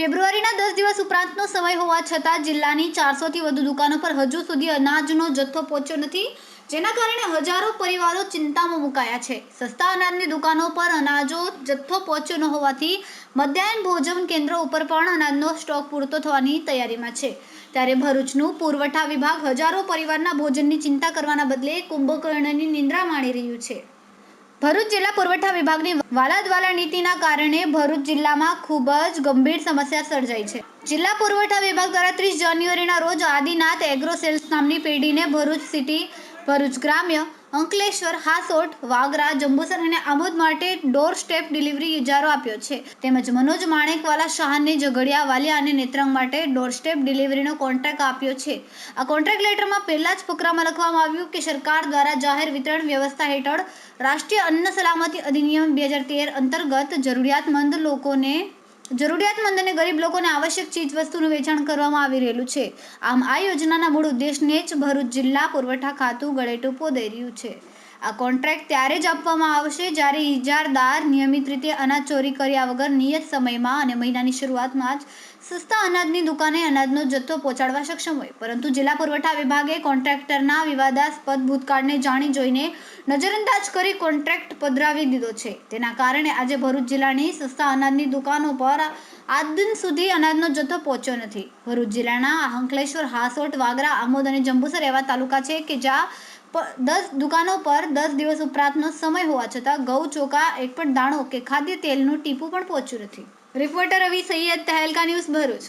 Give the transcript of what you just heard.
ફેબ્રુઆરીના દસ દિવસ ઉપરાંતનો સમય હોવા છતાં જિલ્લાની ચારસોથી વધુ દુકાનો પર હજુ સુધી અનાજનો જથ્થો પહોંચ્યો નથી, જેના કારણે હજારો પરિવારો ચિંતામાં મુકાયા છે. સસ્તા અનાજની દુકાનો પર અનાજો જથ્થો પહોંચ્યો ન હોવાથી મધ્યાહન ભોજન કેન્દ્રો ઉપર પણ અનાજનો સ્ટોક પૂરતો થવાની તૈયારીમાં છે. ત્યારે ભરૂચનું પુરવઠા વિભાગ હજારો પરિવારના ભોજનની ચિંતા કરવાના બદલે કુંભકર્ણની નિંદ્રા માણી રહ્યું છે. ભરૂચ જિલ્લા પુરવઠા વિભાગની વાલાદવાલા નીતિના કારણે ભરૂચ જિલ્લામાં ખૂબ જ ગંભીર સમસ્યા સર્જાઈ છે. જિલ્લા પુરવઠા વિભાગ દ્વારા ત્રીસ જાન્યુઆરીના રોજ આદિનાથ એગ્રો સેલ્સ નામની પેઢીને ભરૂચ સિટી ભરૂચ ગ્રામ્ય અંકલેશ્વર, હાસોટ, વાગરા, જંબુસર અને આમોદ માટે ડોર સ્ટેપ ડિલિવરી ઇજારો આપ્યો છે. તેમજ મનોજ માણેકવાલા શાહને ઝઘડિયા, વાલિયા અને નેત્રંગ માટે ડોર સ્ટેપ ડિલિવરીનો કોન્ટ્રાક્ટ આપ્યો છે. આ કોન્ટ્રાક્ટ લેટરમાં પહેલા જ ફકરામાં લખવામાં આવ્યું કે સરકાર દ્વારા જાહેર વિતરણ વ્યવસ્થા હેઠળ રાષ્ટ્રીય અન્ન સલામતી અધિનિયમ બે હજાર તેર અંતર્ગત જરૂરિયાતમંદ લોકોને જરૂરિયાતમંદ અને ગરીબ લોકોને આવશ્યક ચીજ વસ્તુનું વેચાણ કરવામાં આવી રહેલું છે. આમ આ યોજનાના મૂળ ઉદ્દેશને જ ભરૂચ જિલ્લા પુરવઠા ખાતું ગળેટૂપો દઈ રહ્યું છે. આ કોન્ટ્રાક્ટ ત્યારે જ આપવામાં આવશે જ્યારે ઇજારદાર નિયમિત રીતે અનાજ ચોરી કર્યા વગર નિયત સમયમાં અને મહિનાની શરૂઆતમાં જ સસ્તા અનાજની દુકાને અનાજનો જથ્થો પહોંચાડવા સક્ષમ હોય. પરંતુ જિલ્લા પુરવઠા વિભાગે કોન્ટ્રાક્ટરના વિવાદાસ્પદ ભૂતકાળને જાણી જોઈને નજરઅંદાજ કરી કોન્ટ્રાક્ટ પધરાવી દીધો છે. તેના કારણે આજે ભરૂચ જિલ્લાની સસ્તા અનાજની દુકાનો પર આજ દિન સુધી અનાજનો જથ્થો પહોંચ્યો નથી. ભરૂચ જિલ્લાના અંકલેશ્વર, હાસોટ, વાગરા, આમોદ અને જંબુસર એવા તાલુકા છે કે જ્યાં દસ દુકાનો પર દસ દિવસ ઉપરાંતનો સમય હોવા છતાં ઘઉં ચોખા એક પણ દાણો કે ખાદ્ય તેલનું ટીપું પણ પહોંચ્યું નથી. Reporter Ravi Saiyed Tehelka news Bharuch.